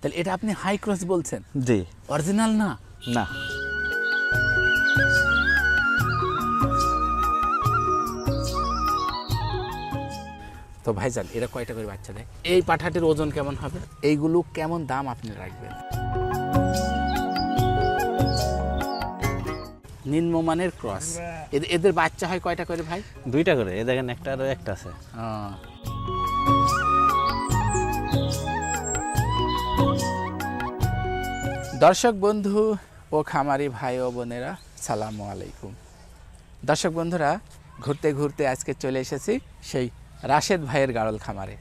তাহলে এটা আপনি হাই ক্রস বলছেন? জি। অরিজিনাল না? না। তো ভাইজান এরা কয়টা করে বাচ্চা দেয়? এই পাঠাটির ওজন কেমন হবে? এইগুলো কেমন দাম আপনি রাখবেন? নিম্নমানের ক্রস এদের বাচ্চা হয় কয়টা করে ভাই? দুইটা করে। এ দেখেন একটা আরও একটা আছে। দর্শক বন্ধু ও খামারি ভাই ও বোনেরা, সালামু আলাইকুম। দর্শক বন্ধুরা, ঘুরতে ঘুরতে আজকে চলে এসেছি সেই রাশেদ ভাইয়ের গাড়ল খামারে।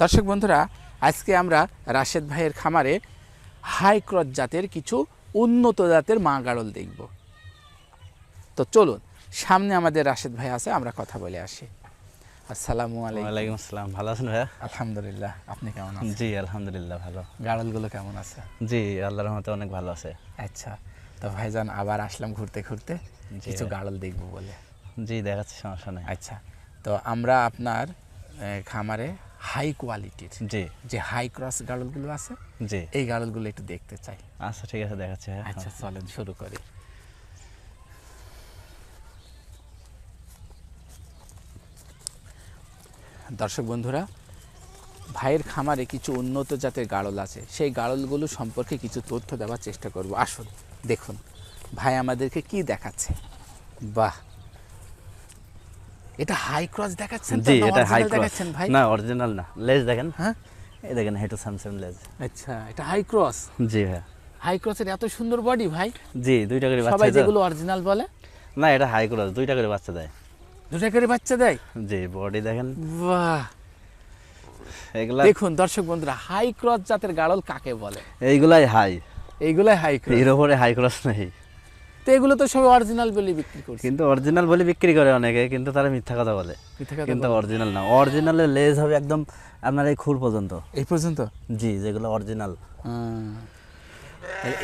দর্শক বন্ধুরা, আজকে আমরা রাশেদ ভাইয়ের খামারে হাই ক্রস জাতের কিছু উন্নত জাতের মা গাড়ল দেখব। তো চলুন, সামনে আমাদের রাশেদ ভাই আছে, আমরা কথা বলে আসি। আসসালামু আলাইকুম। ওয়ালাইকুম আসসালাম। ভালো আছেন ভাইয়া? আলহামদুলিল্লাহ। আপনি কেমন আছেন? জি আলহামদুলিল্লাহ ভালো। গাড়লগুলো কেমন আছে? জি আল্লাহর রহমতে অনেক ভালো আছে। আচ্ছা তো ভাইজান আবার আসলাম ঘুরতে ঘুরতে। কিছু। গাড়ল দেখব বলে। জি দেখাচ্ছে সমস্যা নেই। আচ্ছা তো আমরা আপনার খামারে হাই কোয়ালিটির জি। যে হাই ক্রস গাড়লগুলো আছে জি। এই গাড়লগুলো একটু দেখতে চাই। আচ্ছা ঠিক আছে দেখাচ্ছে আচ্ছা চলেন শুরু করি। দর্শক বন্ধুরা ভাইয়ের খামারে কিছু উন্নত জাতের গাড়ল আছে। সেই গাড়লগুলো সম্পর্কে কিছু তথ্য দেওয়ার চেষ্টা করব। আসুন দেখুন ভাই আমাদেরকে কি দেখাচ্ছে। বাহ! এটা হাই ক্রস দেখাচ্ছেন জি এটা হাই ক্রস ভাই? না অরিজিনাল না। লেজ দেখেন। হ্যাঁ? এই দেখেন হেটু স্যামসাং লেজ। আচ্ছা এটা হাই ক্রস জি ভাইয়া। হাই ক্রসের এত সুন্দর বডি ভাই। জি দুইটা করে বাচ্চা সবাই যেগুলো অরিজিনাল বলে? না এটা হাই ক্রস দুইটা করে বাচ্চা দেয়। দুটা করে বাচ্চা দেয়? জি বডি দেখেন। বাহ। এগুলা দেখুন দর্শক বন্ধুরা হাই ক্রস জাতের গাড়ল কাকে বলে? এইগুলাই হাই এইগুলাই হাই ক্রস এর উপরে হাই ক্রস নেই। তো এগুলো তো সব অরিজিনাল বলে বিক্রি করছে। কিন্তু অরিজিনাল বলে বিক্রি করে অনেকে কিন্তু তারা মিথ্যা কথা বলে। কিন্তু অরিজিনাল না। অরিজিনালের লেজ হবে একদম আপনার এই খুর পর্যন্ত। এই পর্যন্ত? জি যেগুলো অরিজিনাল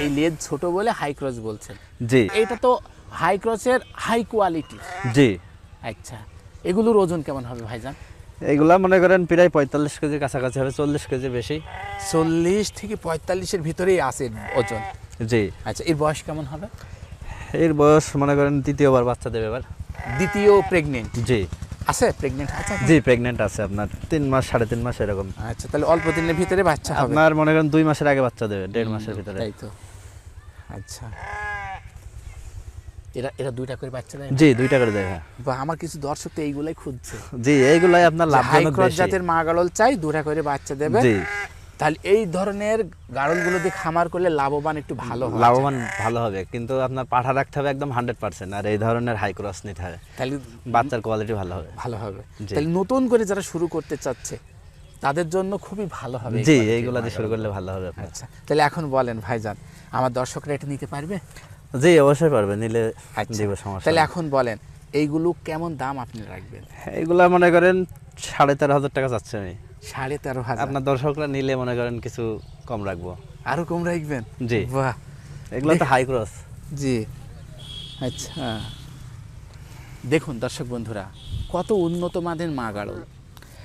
এই লেজ ছোট বলে হাই ক্রস বলছেন। জি। এটা তো হাই ক্রসের হাই কোয়ালিটি জি। আচ্ছা এগুলোর ওজন কেমন হবে ভাইজান? এইগুলা মনে করেন প্রায় পঁয়তাল্লিশ কেজির কাছাকাছি হবে চল্লিশ কেজি বেশি। চল্লিশ থেকে পঁয়তাল্লিশের ভিতরেই আছে ওজন? জি। আচ্ছা এর বয়স কেমন হবে? এর বয়স মনে করেন তৃতীয়বার বাচ্চা দেবে এবার। দ্বিতীয় প্রেগনেন্ট জি। আছে প্রেগনেন্ট আছে? জি প্রেগনেন্ট আছে আপনার। তিন মাস সাড়ে তিন মাস এরকম। আচ্ছা তাহলে অল্প দিনের ভিতরে বাচ্চা হবে। আপনার মনে করেন দুই মাসের আগে বাচ্চা দেবে দেড় মাসের ভিতরে। তাই তো। আচ্ছা। এরা এরা দুইটা করে বাচ্চা দেয় জি দুইটা করে দেবে হ্যাঁ। বা আমার কিছু দর্শক তো এইগুলাই খুঁজছে। জি এইগুলাই আপনার লাভজনক বেশি। জাতের মা গাড়ল চাই দুটা করে বাচ্চা দেবে। জি। তাহলে এই ধরনের গাড়লগুলো দিয়ে খামার করলে লাভবান একটু ভালো লাভবান ভালো হবে কিন্তু আপনার পাঠা রাখতে হবে একদম হান্ড্রেড পার্সেন্ট আর এই ধরনের হাই ক্রস নিতে হবে তাহলে বাচ্চার কোয়ালিটি ভালো হবে। ভালো হবে। তাহলে নতুন করে যারা শুরু করতে চাচ্ছে তাদের জন্য খুবই ভালো হবে জি quality-র এইগুলা দিয়ে শুরু করলে ভালো হবে আচ্ছা তাহলে এখন বলেন ভাইজান আমার দর্শকরা এটা নিতে পারবে? জি অবশ্যই পারবে নিলে আচ্ছা দিব সমস্যা তাহলে এখন বলেন এইগুলো কেমন দাম আপনি রাখবেন? এইগুলা মনে করেন সাড়ে তেরো হাজার টাকা চাচ্ছে আমি। সাড়ে তেরো হাজার। আপনার দর্শকরা নিলে মনে করেন কিছু কম রাখব। আরও কম রাখবেন? জি। বাহ। এগুলো তো হাই ক্রস জি। আচ্ছা দেখুন দর্শক বন্ধুরা কত উন্নত মানের মা গাড়ল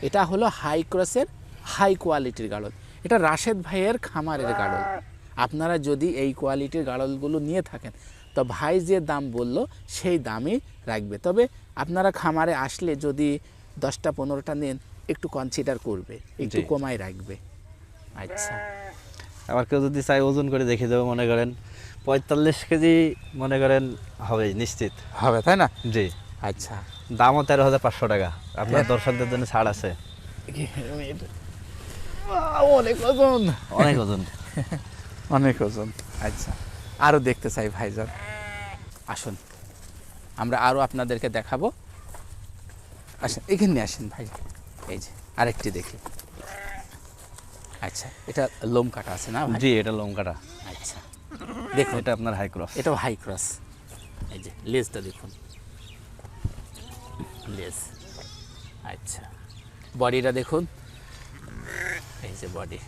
এটা হলো হাই ক্রসের হাই কোয়ালিটির গাড়ল এটা রাশেদ ভাইয়ের খামারের গাড়ল আপনারা যদি এই কোয়ালিটির গাড়লগুলো নিয়ে থাকেন তো ভাই যে দাম বলল সেই দামই রাখবে। তবে আপনারা খামারে আসলে যদি দশটা পনেরোটা নেন একটু কনসিডার করবে একটু। কমাই রাখবে। আচ্ছা। আবার কেউ যদি চাই ওজন করে দেখে দেবো মনে করেন পঁয়তাল্লিশ কেজি মনে করেন হবে নিশ্চিত। হবে তাই না? জি। আচ্ছা। দামও তেরো হাজার পাঁচশো টাকা। আপনার দর্শকদের জন্য ছাড় আছে। অনেক ওজন। অনেক ওজন। অনেক ওজন। আচ্ছা আরও দেখতে চাই ভাইজান। আসুন আমরা আরও আপনাদেরকে দেখাবো। আসেন এখানে আসেন ভাই। এই যে আরেকটি দেখি। আচ্ছা এটা লোম কাটা আছে না জি এটা লোম কাটা। আচ্ছা দেখুন। এটা আপনার হাই ক্রস এটাও হাই ক্রস এই যে লেজটা দেখুন। লেজ। আচ্ছা বডিটা দেখুন। এই যে বডি।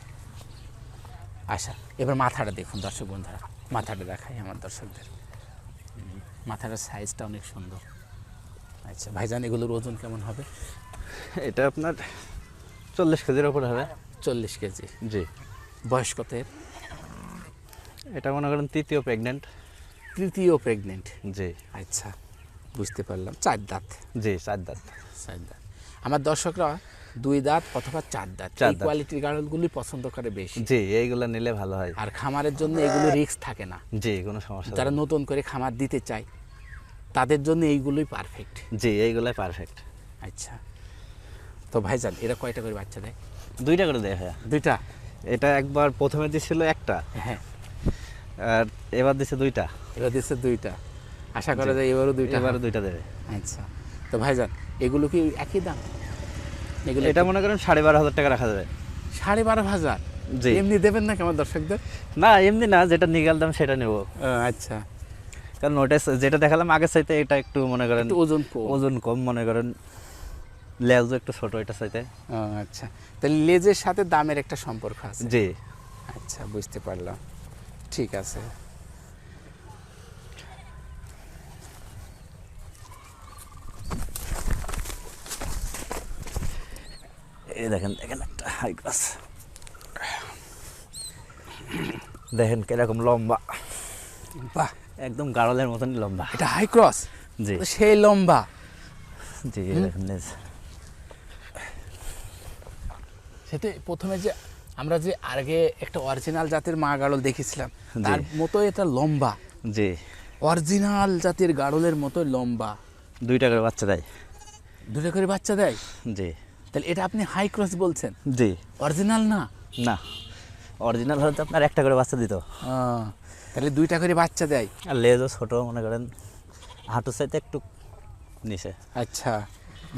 আচ্ছা এবার মাথাটা দেখুন দর্শক বন্ধুরা মাথাটা দেখাই আমার দর্শকদের। মাথাটার সাইজটা অনেক সুন্দর। আচ্ছা ভাইজান এগুলোর ওজন কেমন হবে? এটা আপনার চল্লিশ কেজির ওপর হবে। চল্লিশ কেজি। জি। বয়স কত এর? এটা মনে করেন তৃতীয় প্রেগনেন্ট তৃতীয় প্রেগনেন্ট জি। আচ্ছা বুঝতে পারলাম। চার দাঁত। জি চার দাঁত। চার দাঁত। আমার দর্শকরা দুই দাঁত অথবা চার দাঁত। চার এই। কোয়ালিটির গাড়লগুলি পছন্দ করে বেশি। জি এইগুলো নিলে ভালো হয়। আর খামারের জন্য এগুলো রিস্ক থাকে না। জি কোনো সমস্যা যারা নতুন করে খামার দিতে চায় তাদের জন্য এইগুলোই পারফেক্ট জি এইগুলাই পারফেক্ট আচ্ছা। তো ভাইজান এরা কয়টা করে বাচ্চা দেয়? দুইটা করে দেয় ভাইয়া। দুইটা? এটা একবার প্রথমে দিছিল একটা। হ্যাঁ। আর এবার দিছে দুইটা। এবার দিচ্ছে দুইটা। আশা করা যায় এবারও দুইটা। এবার হবে। দুইটা দেবে। আচ্ছা। তো ভাইজান এগুলো কি একই দাম? এগুলো এটা মনে করেন সাড়ে বারো হাজার টাকা রাখা যাবে। সাড়ে বারো হাজার? জি। এমনি দেবেন না কেমন দর্শকদের? না এমনি না যেটা নিগাল দাম সেটা নেব। আচ্ছা। কারণ ওটা যেটা দেখালাম আগের চাইতে এটা একটু মনে করেন ওজন ওজন কম মনে করেন। লেজও একটু ছোট এটা চাইতে। আচ্ছা। তাহলে লেজের সাথে দামের একটা সম্পর্ক আছে। জি। আচ্ছা বুঝতে পারলাম। ঠিক আছে। দেখেন দেখেন একটা হাই ক্লাস দেখেন কীরকম লম্বা। বাহ একদম গাড়লের মতনই লম্বা। এটা হাই ক্রস জি। সেই লম্বা। জি দেখেন সেটা প্রথমে যে আমরা যে আগে একটা অরিজিনাল জাতের মা গাড়ল দেখেছিলাম তার মতো এটা লম্বা। জি। অরিজিনাল জাতের গাড়লের মতো লম্বা। দুইটা করে বাচ্চা দেয়। দুইটা করে বাচ্চা দেয়? জি। তাহলে এটা আপনি হাই ক্রস বলছেন? জি। অরিজিনাল না? না। অরিজিনাল হলে তো আপনার একটা করে বাচ্চা দিত। তাহলে দুইটা করে বাচ্চা দেয়। আর লেজও ছোট মনে করেন হাঁটুর চাইতে একটু নিচে। আচ্ছা।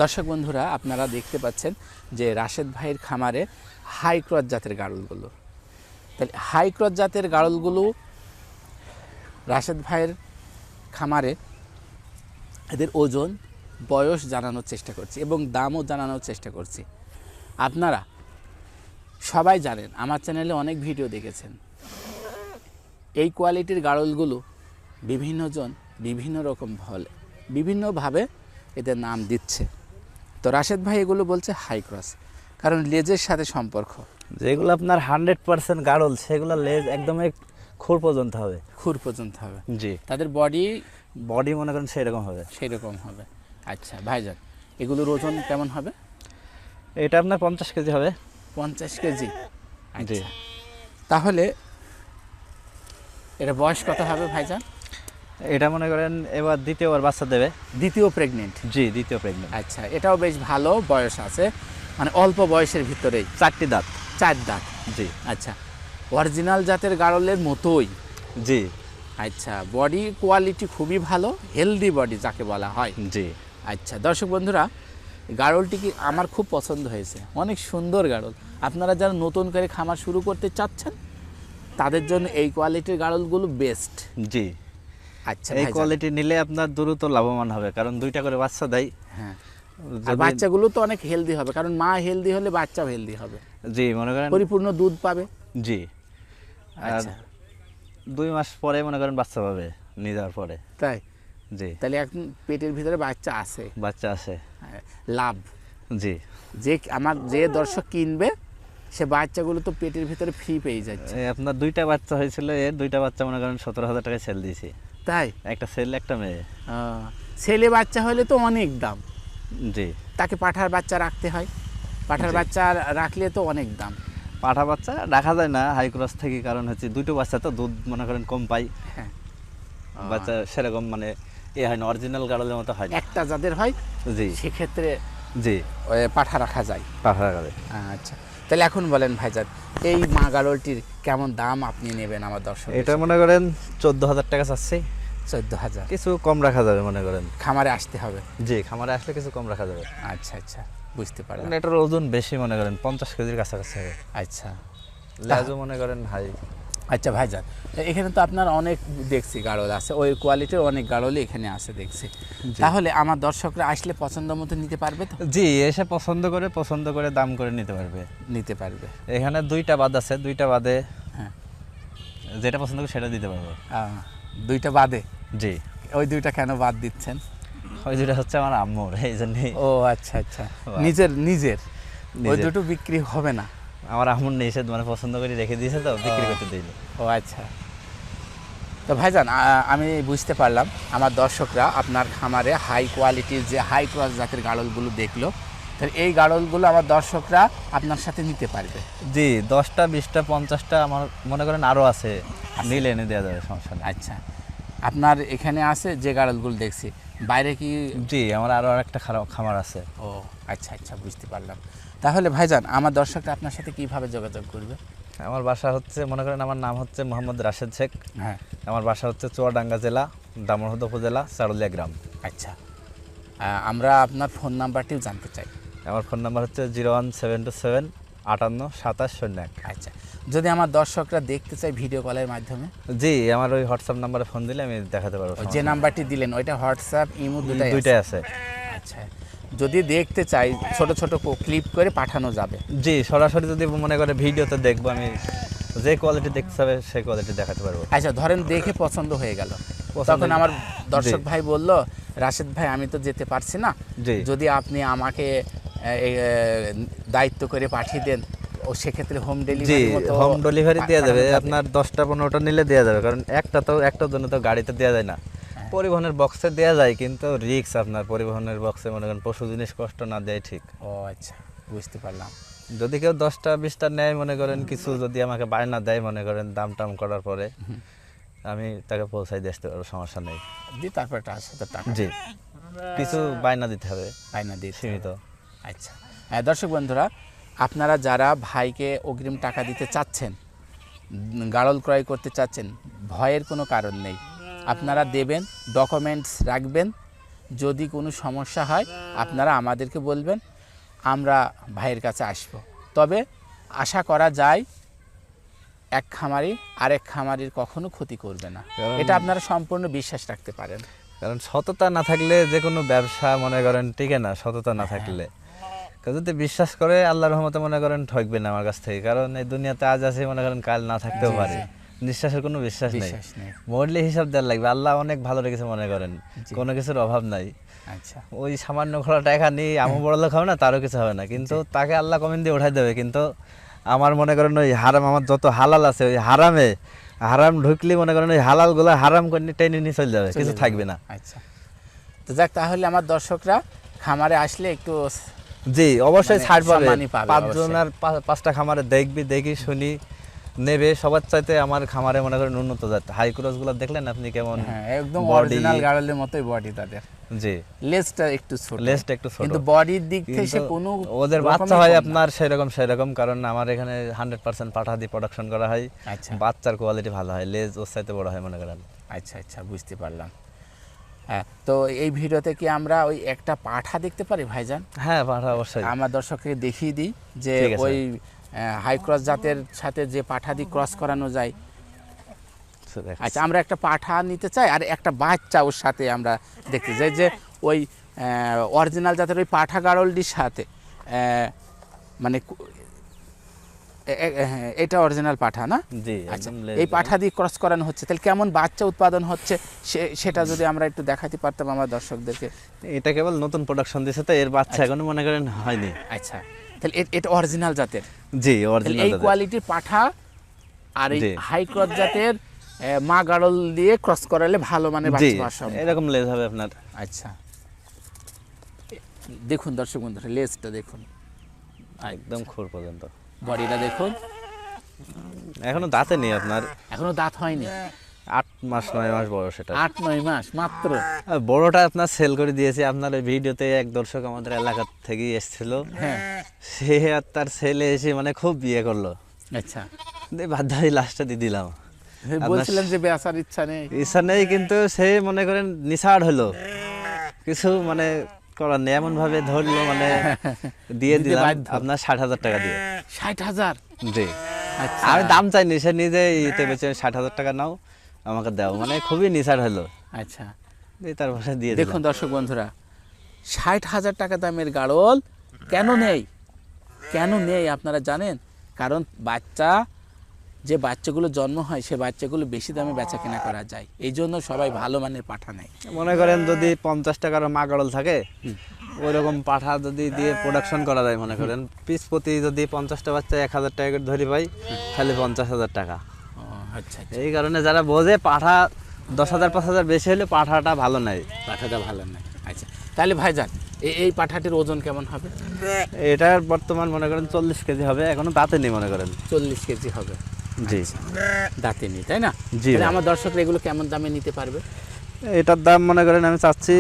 দর্শক বন্ধুরা আপনারা দেখতে পাচ্ছেন যে রাশেদ ভাইয়ের খামারে হাই ক্রস জাতের গাড়লগুলো। তাহলে হাই ক্রস জাতের গাড়লগুলো রাশেদ ভাইয়ের খামারে এদের ওজন বয়স জানানোর চেষ্টা করছি এবং দামও জানানোর চেষ্টা করছি। আপনারা সবাই জানেন আমার চ্যানেলে অনেক ভিডিও দেখেছেন। এই কোয়ালিটির গাড়লগুলো বিভিন্নজন বিভিন্ন রকম ফলে বিভিন্নভাবে এদের নাম দিচ্ছে। তো রাশেদ ভাই এগুলো বলছে হাই ক্রস কারণ লেজের সাথে সম্পর্ক। যেগুলো আপনার হান্ড্রেড পার্সেন্ট গাড়ল সেগুলো লেজ একদমই খুর পর্যন্ত হবে। খুর পর্যন্ত হবে। জি। তাদের বডি বডি মনে করেন সেরকম হবে। সেই রকম হবে। আচ্ছা ভাইজান এগুলোর ওজন কেমন হবে? এটা আপনার পঞ্চাশ কেজি হবে। পঞ্চাশ কেজি? জি। আচ্ছা। তাহলে এটা বয়স কত হবে ভাইজান? এটা মনে করেন এবার দ্বিতীয়বার বাচ্চা দেবে। দ্বিতীয় প্রেগনেন্ট জি দ্বিতীয় প্রেগনেন্ট আচ্ছা এটাও বেশ ভালো বয়স আছে। মানে অল্প বয়সের ভিতরেই। চারটি দাঁত। চার দাঁত? জি। আচ্ছা অরিজিনাল জাতের গাড়লের মতোই? জি। আচ্ছা বডি কোয়ালিটি খুবই ভালো হেলদি বডি যাকে বলা হয়। জি। আচ্ছা দর্শক বন্ধুরা গাড়লটি কি আমার খুব পছন্দ হয়েছে। অনেক সুন্দর গাড়ল আপনারা যারা নতুন করে খামার শুরু করতে চাচ্ছেন তাদের জন্য এই কোয়ালিটির গাড়লগুলো বেস্ট জি। আচ্ছা এই কোয়ালিটি নিলে আপনার দ্রুত লাভবান হবে কারণ দুইটা করে বাচ্চা দেয়। হ্যাঁ। আর বাচ্চাগুলো তো অনেক হেলদি হবে কারণ মা হেলদি হলে বাচ্চাও হেলদি হবে। জি মনে করেন পরিপূর্ণ দুধ পাবে। জি। আচ্ছা। দুই মাস পরে মনে করেন বাচ্চা পাবে নিয়ে যাওয়ার পরে। তাই? জি। তাহলে এখন পেটের ভিতরে বাচ্চা আছে। বাচ্চা আছে। হ্যাঁ, লাভ। জি। যে আমার যে দর্শক কিনবে সে বাচ্চাগুলো তো পেটের ভিতরে ফ্রি পেয়ে যাচ্ছে। আপনার দুইটা বাচ্চা হয়েছিল এর দুইটা বাচ্চা মনে করেন সতেরো হাজার টাকায় সেল দিয়েছি। তাই? একটা সেল একটা মেয়ে। ছেলে বাচ্চা হলে তো অনেক দাম। জি। তাকে পাঠার বাচ্চা রাখতে হয়। পাঠার বাচ্চা রাখলে তো অনেক দাম। পাঠা বাচ্চা রাখা যায় না হাই ক্রস থেকে কারণ হচ্ছে দুটো বাচ্চা তো দুধ মনে করেন কম পাই। হ্যাঁ। বাচ্চা সেরকম মানে এ হয় না অরিজিনাল গাড়লের মতো হয় না। একটা যাদের হয় জি। সেক্ষেত্রে জি। পাঠা রাখা যায়। পাঠা গাড়ে আচ্ছা তাহলে এখন বলেন ভাইজান এই মা গারলটির কেমন দাম আপনি নেবেন আমার দর্শক এটা মনে করেন চোদ্দ হাজার টাকা চাচ্ছি। চোদ্দ হাজার কিছু কম রাখা যাবে মনে করেন। খামারে আসতে হবে? জি খামারে আসলে কিছু কম রাখা যাবে। আচ্ছা আচ্ছা বুঝতে পারলাম। এটার ওজন বেশি মনে করেন পঞ্চাশ কেজির কাছাকাছি হবে। আচ্ছা। লেজও মনে করেন হাই। আচ্ছা ভাইজান এখানে তো আপনার অনেক দেখছি গাড়ল আছে ওই কোয়ালিটির অনেক গাড়লই এখানে আছে দেখছি। তাহলে আমার দর্শকরা আসলে পছন্দ মতো নিতে পারবে তো? জি এসে পছন্দ করে পছন্দ করে দাম করে নিতে পারবে। নিতে পারবে। এখানে দুইটা বাদ আছে দুইটা বাদে হ্যাঁ। যেটা পছন্দ করে সেটা দিতে পারব। দুইটা বাদে? জি। ওই দুইটা কেন বাদ দিচ্ছেন? ওই দুইটা হচ্ছে আমার আম্মুর এই জন্যই। ও আচ্ছা আচ্ছা। নিজের নিজের। ওই দুটো বিক্রি হবে না। আমার আমন নিষেধ মানে পছন্দ করে রেখে দিয়েছে তো বিক্রি করতে দিইনি ও আচ্ছা। তো ভাইজান আমি বুঝতে পারলাম আমার দর্শকরা আপনার খামারে হাই কোয়ালিটির যে হাই ক্রস জাতের গাড়লগুলো দেখল তো এই গাড়লগুলো আমার দর্শকরা আপনার সাথে নিতে পারবে। জি দশটা বিশটা পঞ্চাশটা আমার মনে করেন আরও আছে। নিলে এনে দেওয়া যাবে সমস্যা নেই। আচ্ছা। আপনার এখানে আছে যে গাড়লগুলো দেখছি বাইরে কি জি আমার আরও আরেকটা খারাপ খামার আছে। ও আচ্ছা আচ্ছা বুঝতে পারলাম। তাহলে ভাইজান আমার দর্শকরা আপনার সাথে কীভাবে যোগাযোগ করবে? আমার বাসা হচ্ছে মনে করেন আমার নাম হচ্ছে মোহাম্মদ রাশেদ শেখ। হ্যাঁ। আমার বাসা হচ্ছে চুয়াডাঙ্গা জেলা দামোহদ উপজেলা চারুলিয়া গ্রাম। আচ্ছা। আমরা আপনার ফোন নাম্বারটিও জানতে চাই। আমার ফোন নাম্বার হচ্ছে zero one seven two seven আটান্ন সাতাশ শূন্য এক। আচ্ছা। যদি আমার দর্শকরা দেখতে চাই ভিডিও কলের মাধ্যমে? জি আমার ওই হোয়াটসঅ্যাপ নাম্বারে ফোন দিলে আমি দেখাতে পারব যে নাম্বারটি দিলেন ওইটা হোয়াটসঅ্যাপ ইমো দুটাই দুইটাই আছে। আচ্ছা। যদি দেখতে চাই ছোট ছোট ক্লিপ করে পাঠানো যাবে। জি সরাসরি যদি মনে করে ভিডিওতে দেখব আমি যে কোয়ালিটি দেখতে হবে সেই কোয়ালিটি দেখাতে পারব। আচ্ছা ধরেন দেখে পছন্দ হয়ে গেল। তখন আমার দর্শক ভাই বলল রাশেদ ভাই আমি তো যেতে পারছি না। যদি আপনি আমাকে দায়িত্ব করে পাঠিয়ে দেন ও সেক্ষেত্রে হোম ডেলিভারি হোম ডেলিভারি দেওয়া যাবে। আপনার দশটা পনেরোটা নিলে দেওয়া যাবে। কারণ একটা তো একটার জন্য তো গাড়িতে দেওয়া যায় না। পরিবহনের বক্সে দেওয়া যায় কিন্তু রিক্স আপনার পরিবহনের বক্সে মনে করেন পশু জিনিস কষ্ট না দেয় ঠিক। ও আচ্ছা বুঝতে পারলাম। যদি কেউ দশটা বিশটা নেয় মনে করেন কিছু যদি আমাকে বায়না দেয় মনে করেন দাম টাম করার পরে আমি তাকে পৌঁছাই দিয়ে আসতে পারব সমস্যা নেই। দিয়ে তারপর টাকা। জি। কিছু বায়না দিতে হবে বায়না দিয়ে সীমিত। আচ্ছা। হ্যাঁ দর্শক বন্ধুরা আপনারা যারা ভাইকে অগ্রিম টাকা দিতে চাচ্ছেন গাড়ল ক্রয় করতে চাচ্ছেন ভয়ের কোনো কারণ নেই। আপনারা দেবেন ডকুমেন্টস রাখবেন। যদি কোনো সমস্যা হয় আপনারা আমাদেরকে বলবেন আমরা ভাইয়ের কাছে আসব। তবে আশা করা যায় এক খামারি আরেক খামারির কখনো ক্ষতি করবে না। এটা আপনারা সম্পূর্ণ বিশ্বাস রাখতে পারেন। কারণ সততা না থাকলে যে কোনো ব্যবসা মনে করেন টিকে না সততা না থাকলে। কেউ যদি বিশ্বাস করে আল্লাহ রহমতে মনে করেন ঠকবে না আমার কাছ থেকে। কারণ এই দুনিয়াতে আজ আছে মনে করেন কাল না থাকতেও পারে। বিশ্বাসের কোনো বিশ্বাস নেই। মরলে হিসাব দেওয়ার লাগবে। আল্লাহ অনেক ভালো রেখেছে মনে করেন। কোনো কিছুর অভাব নাই। আচ্ছা। ওই সামান্য খোলা টাকা নিয়ে আমও বড় লোক হবে না তারও কিছু হবে না। কিন্তু তাকে আল্লাহ কমেন্ট দিয়ে উঠাই দেবে। কিন্তু আমার মনে করেন ওই হারাম আমার যত হালাল আছে ওই হারামে হারাম ঢুকলে মনে করেন ওই হালালগুলো হারাম করে নিয়ে টেনে নিয়ে চলে যাবে। কিছু থাকবে না। আচ্ছা। তো যাক তাহলে আমার দর্শকরা খামারে আসলে একটু জি অবশ্যই মানে ছাড় পাবে। পাঁচজন আর পাঁচটা খামারে দেখবি দেখি শুনি। নেবে সবার চাইতে আমার খামারে মনে করেন উন্নত জাত। হাই ক্রসগুলো দেখলেন আপনি কেমন হ্যাঁ একদম অরিজিনাল গাড়লের মতোই বডি তাদের। জি। লেজটা একটু ছোট। লেজটা একটু ছোট। কিন্তু বডির দিক থেকে কিন্তু কোনো ওদের বাচ্চা হয়। আপনার সেরকম সেরকম কারণ আমার এখানে হান্ড্রেড পার্সেন্ট পাঠা দিয়ে প্রোডাকশন করা হয়। আচ্ছা। বাচ্চার কোয়ালিটি ভালো হয় লেজ ওর চাইতে বড় হয় মনে করেন। আচ্ছা আচ্ছা বুঝতে পারলাম। হ্যাঁ তো এই ভিডিওতে কি আমরা ওই একটা পাঠা দেখতে পারি ভাইজান? হ্যাঁ পাঠা অবশ্যই। আমার দর্শককে দেখিয়ে দিই যে ওই হাই ক্রস জাতের সাথে যে পাঠা দিয়ে ক্রস করানো যায়। আচ্ছা আমরা একটা পাঠা নিতে চাই আর একটা বাচ্চা ওর সাথে আমরা দেখতে চাই যে ওই অরিজিনাল জাতের ওই পাঠা গাড়লটির সাথে মানে হ্যাঁ, এটা অরিজিনাল পাঠা না? জি আচ্ছা এই পাঠা দিয়ে ক্রস করানো হচ্ছে তাহলে কেমন বাচ্চা উৎপাদন হচ্ছে? সেটা যদি আমরা একটু দেখাতে পারতাম আমার দর্শকদেরকে। এটা কেবল নতুন প্রোডাকশন দিছে তো এর বাচ্চা এখনও মনে করেন হয়নি। আচ্ছা। তাহলে এটা অরিজিনাল জাতের। জি অরিজিনাল এই কোয়ালিটির পাঠা আর এই হাই ক্রস জাতের মা গাড়ল দিয়ে ক্রস করালে ভালো মানে বাচ্চা এরকম লেজ হবে আপনার। আচ্ছা। দেখুন দর্শক বন্ধুরা লেজটা দেখুন। একদম খুর পর্যন্ত। বডিটা দেখুন। এখনও দাঁতে নেই আপনার। এখনও দাঁত হয়নি। আট মাস নয় মাস বড় সেটা আট নয় মাস মাত্র? বড়টা আপনার সেল করে দিয়েছে। আপনার ওই ভিডিওতে এক দর্শক আমাদের এলাকা থেকে এসেছিল। হ্যাঁ। সে আর তার ছেলে এসে মানে খুব বিয়ে করল। আচ্ছা। বাধ্য হয়ে লাস্টটা দিয়ে দিলাম। বলছিলেন যে বেচার ইচ্ছা নেই। ইচ্ছা নেই কিন্তু সে মনে করেন নিষাড় হলো। কিছু মানে করার নেই এমন ভাবে ধরলো মানে দিয়ে দিলাম আপনার ষাট হাজার টাকা দিয়ে। ষাট হাজার? জি। আচ্ছা। আমি দাম চাইনি সে নিজে ইতে বেচে ষাট হাজার টাকা নাও। আমাকে দাও। মানে খুবই নিষাড় হলো। আচ্ছা। দিয়ে তারপরে দিয়ে দেখুন দর্শক বন্ধুরা ষাট হাজার টাকা দামের গাড়ল কেন নেই? কেন নেই আপনারা জানেন? কারণ বাচ্চা যে বাচ্চাগুলো জন্ম হয় সে বাচ্চাগুলো বেশি দামে বেচা কেনা করা যায়। এই জন্য সবাই ভালো মানের পাঠা নেয়। মনে করেন যদি পঞ্চাশ টাকার মা গাড়ল থাকে ওইরকম পাঠা যদি দিয়ে প্রোডাকশন করা যায় মনে করেন। পিস প্রতি যদি পঞ্চাশটা বাচ্চা এক হাজার টাকা করে ধরি পাই তাহলে পঞ্চাশ হাজার টাকা। আচ্ছা আচ্ছা। এই কারণে যারা বোঝে পাঠা দশ হাজার পাঁচ হাজার বেশি হলে পাঠাটা ভালো নাই। পাঠাটা ভালো নাই। আচ্ছা তাহলে ভাইজান এই এই পাঠাটির ওজন কেমন হবে? এটার বর্তমান মনে করেন চল্লিশ কেজি হবে এখনও দাঁতে নেই মনে করেন। চল্লিশ কেজি হবে। জি। দাঁতে নেই তাই না? জি আমার দর্শকরা এগুলো কেমন দামে নিতে পারবে? এটার দাম মনে করেন আমি চাচ্ছি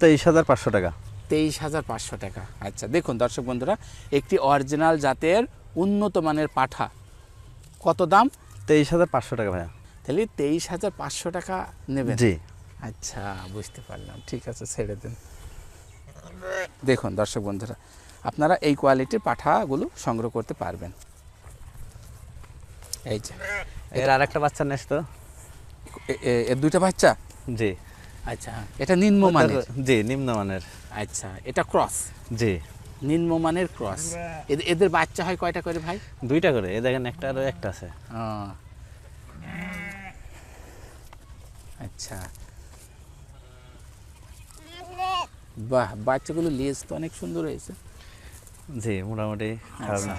তেইশ হাজার পাঁচশো টাকা। তেইশ হাজার পাঁচশো টাকা। আচ্ছা দেখুন দর্শক বন্ধুরা একটি অরিজিনাল জাতের উন্নত মানের পাঠা কত দাম? তেইশ হাজার পাঁচশো টাকা ভাইয়া। তাহলে তেইশ হাজার পাঁচশো টাকা নেবেন। জি। আচ্ছা বুঝতে পারলাম। ঠিক আছে ছেড়ে দিন। দেখুন দর্শক বন্ধুরা আপনারা এই কোয়ালিটির পাঠাগুলো সংগ্রহ করতে পারবেন। এই যে এর আর একটা বাচ্চা নেস তো। এর দুইটা বাচ্চা? জি। আচ্ছা এটা নিম্নমানের। জি নিম্নমানের। আচ্ছা এটা ক্রস জি। নিম্নমানের ক্রস। এদের বাচ্চা হয় কয়টা করে ভাই? দুইটা করে। এ দেখেন একটা আর একটা আছে। আচ্ছা। বাহ বাচ্চাগুলো লেজ তো অনেক সুন্দর হয়েছে। জি মোটামুটি খারাপ না।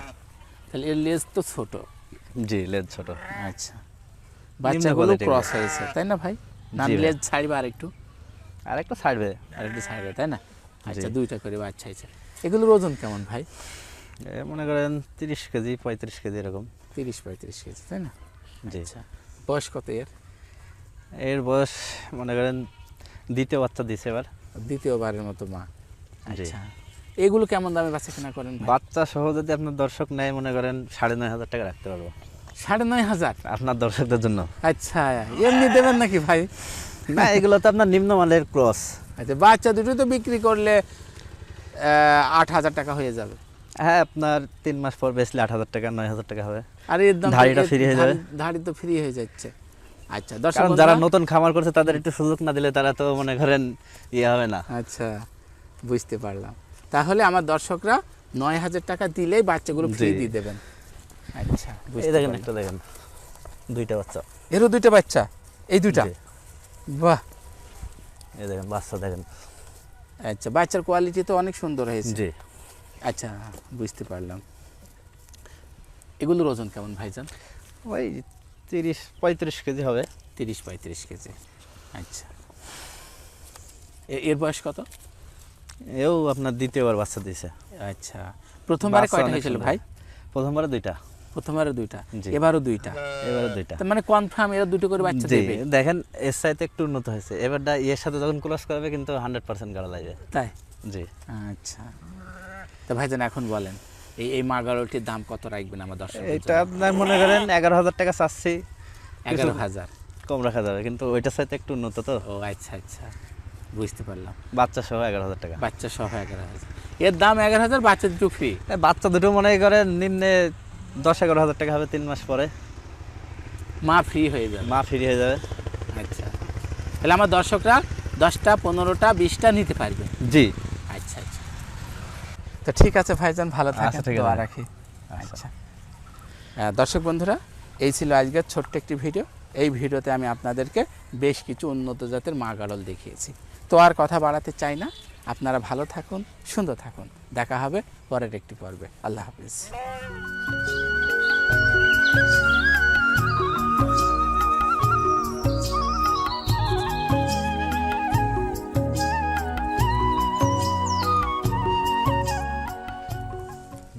তাহলে এর লেজ তো ছোট। জি লেজ ছোট। আচ্ছা। বাচ্চাগুলো ক্রস হয়েছে তাই না ভাই? না লেজ ছাড়বে আর একটু আর একটা ছাড়বে। আর একটু ছাড়বে তাই না? আচ্ছা দুইটা করে বাচ্চা হয়েছে। এগুলোর ওজন কেমন ভাই? মনে করেন তিরিশ কেজি পঁয়ত্রিশ কেজি এরকম। তিরিশ পঁয়ত্রিশ কেজি তাই না? জি। আচ্ছা। বয়স কত এর? এর বয়স মনে করেন দ্বিতীয় বাচ্চা দিছে এবার। দ্বিতীয়বারের মতো মা। আচ্ছা। এগুলো কেমন দামে বাচ্চা কেনা করেন বাচ্চা সহ যদি আপনার দর্শক নেয় মনে করেন সাড়ে নয় হাজার টাকা রাখতে পারব। সাড়ে নয় হাজার? আপনার দর্শকদের জন্য। আচ্ছা এমনি দেবেন নাকি ভাই? না এগুলো তো আপনার নিম্নমানের ক্রস। আচ্ছা বাচ্চা দুটো তো বিক্রি করলে আট হাজার টাকা হয়ে যাবে। হ্যাঁ আপনার তিন মাস পর বেচলে আট হাজার টাকা নয় হাজার টাকা হবে। আর এর দাম তো- ধাড়িটা free হয়ে যাবে। ধাড়ি তো ফ্রি হয়ে যাচ্ছে। আচ্ছা দর্শক যারা নতুন খামার করছে তাদের একটু সুযোগ না দিলে তারা তো মনে করেন ইয়ে হবে না। আচ্ছা বুঝতে পারলাম। তাহলে আমার দর্শকরা নয় হাজার টাকা দিলেই বাচ্চাগুলো ফ্রি দিয়ে দেবেন। আচ্ছা এই দেখেন একটা দেখেন। দুইটা বাচ্চা। এরও দুইটা বাচ্চা? এই দুইটা? বাহ। এই দেখেন বাচ্চা দেখেন। আচ্ছা বাচ্চার কোয়ালিটি তো অনেক সুন্দর হয়েছে। জি। আচ্ছা বুঝতে পারলাম। এগুলোর ওজন কেমন ভাইজান? ওই তিরিশ পঁয়ত্রিশ কেজি হবে। তিরিশ পঁয়ত্রিশ কেজি। আচ্ছা। এ- এর বয়স কত? এও আপনার দ্বিতীয়বার বাচ্চা দিয়েছে। আচ্ছা। প্রথমবারে কয়টা হয়েছিল ভাই? প্রথমবারে দুইটা। প্রথমবারে দুইটা। এবারও দুইটা। এবারে দুইটা। মানে কনফার্ম এরা দুটো করে বাচ্চা দেবে। দেখেন এর সাইতে একটু উন্নত হয়েছে। এবারটা ইয়ের সাথে যখন ক্রস করবে কিন্তু হান্ড্রেড পার্সেন্ট গাড়া লাগবে। তাই? জি। আচ্ছা। তো ভাইজান এখন বলেন এই এই দাম কত রাখবেন আমার দর্শক এটা আপনার মনে করেন এগারো হাজার টাকা চাচ্ছি। এগারো হাজার। কম রাখা যাবে কিন্তু ওইটার সাথে একটু উন্নত তো। ও আচ্ছা আচ্ছা। বুঝতে পারলাম। বাচ্চা সহ এগারো হাজার টাকা। বাচ্চা সহ এগারো হাজার। এর দাম এগারো হাজার বাচ্চা দুটো ফ্রি বাচ্চা দুটো মনে করেন নিম্নে দশ এগারো হাজার টাকা হবে তিন মাস পরে। মা ফ্রি হয়ে যাবে। মা ফ্রি হয়ে যাবে। আচ্ছা। তাহলে আমার দর্শকরা দশটা পনেরোটা বিশটা নিতে পারবে। জি। আচ্ছা আচ্ছা। তো ঠিক আছে ভাইজান ভালো থাকেন আচ্ছা, ঠিক আছে দোয়া রাখি। আচ্ছা। দর্শক বন্ধুরা এই ছিল আজকের ছোট্ট একটি ভিডিও। এই ভিডিওতে আমি আপনাদেরকে বেশ কিছু উন্নত জাতের মা গাড়ল দেখিয়েছি। তো আর কথা বাড়াতে চাই না। আপনারা ভালো থাকুন সুন্দর থাকুন। দেখা হবে পরের একটি পর্বে। আল্লাহ হাফিজ। Peace.